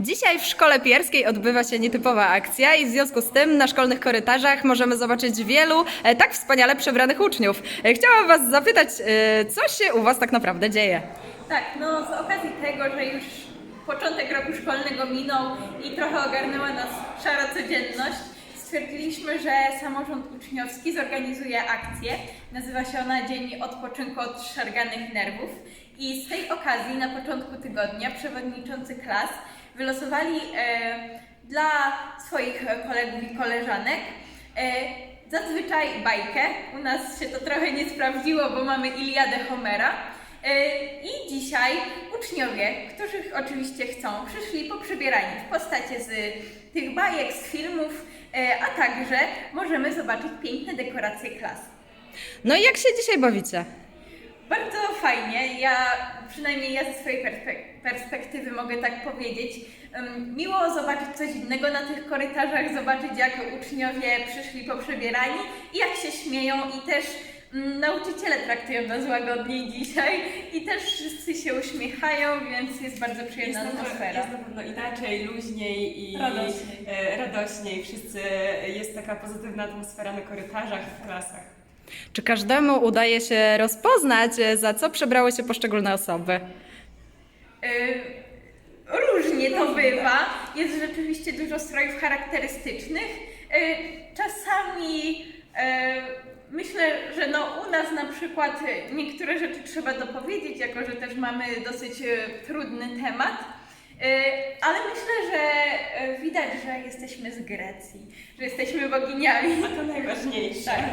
Dzisiaj w szkole pierskiej odbywa się nietypowa akcja i w związku z tym na szkolnych korytarzach możemy zobaczyć wielu e, tak wspaniale przebranych uczniów. E, Chciałam Was zapytać, e, co się u Was tak naprawdę dzieje? Tak, no z okazji tego, że już początek roku szkolnego minął i trochę ogarnęła nas szara codzienność, stwierdziliśmy, że samorząd uczniowski zorganizuje akcję. Nazywa się ona Dzień Odpoczynku od Szarganych Nerwów. I z tej okazji na początku tygodnia przewodniczący klas wylosowali e, dla swoich kolegów i koleżanek e, zazwyczaj bajkę. U nas się to trochę nie sprawdziło, bo mamy Iliadę Homera. E, I dzisiaj uczniowie, którzy oczywiście chcą, przyszli poprzebierani w postaci z tych bajek, z filmów, a także możemy zobaczyć piękne dekoracje klas. No i jak się dzisiaj bawicie? Bardzo fajnie. Ja, przynajmniej ja ze swojej perspek- perspektywy mogę tak powiedzieć. Miło zobaczyć coś innego na tych korytarzach, zobaczyć jak uczniowie przyszli poprzebierani i jak się śmieją i też nauczyciele traktują nas łagodniej dzisiaj i też wszyscy się uśmiechają, więc jest bardzo Jest przyjemna na, atmosfera. jest na pewno inaczej, luźniej i Radośniej. e, radośniej. Wszyscy, jest taka pozytywna atmosfera na korytarzach i w klasach. Czy każdemu udaje się rozpoznać, e, za co przebrały się poszczególne osoby? Y, Różnie to bywa. Jest rzeczywiście dużo strojów charakterystycznych. Czasami myślę, że no u nas na przykład y, niektóre rzeczy trzeba dopowiedzieć, jako że też mamy dosyć y, trudny temat. Y, Ale myślę, że widać, że jesteśmy z Grecji, że jesteśmy boginiami. A to najważniejsze. Tak.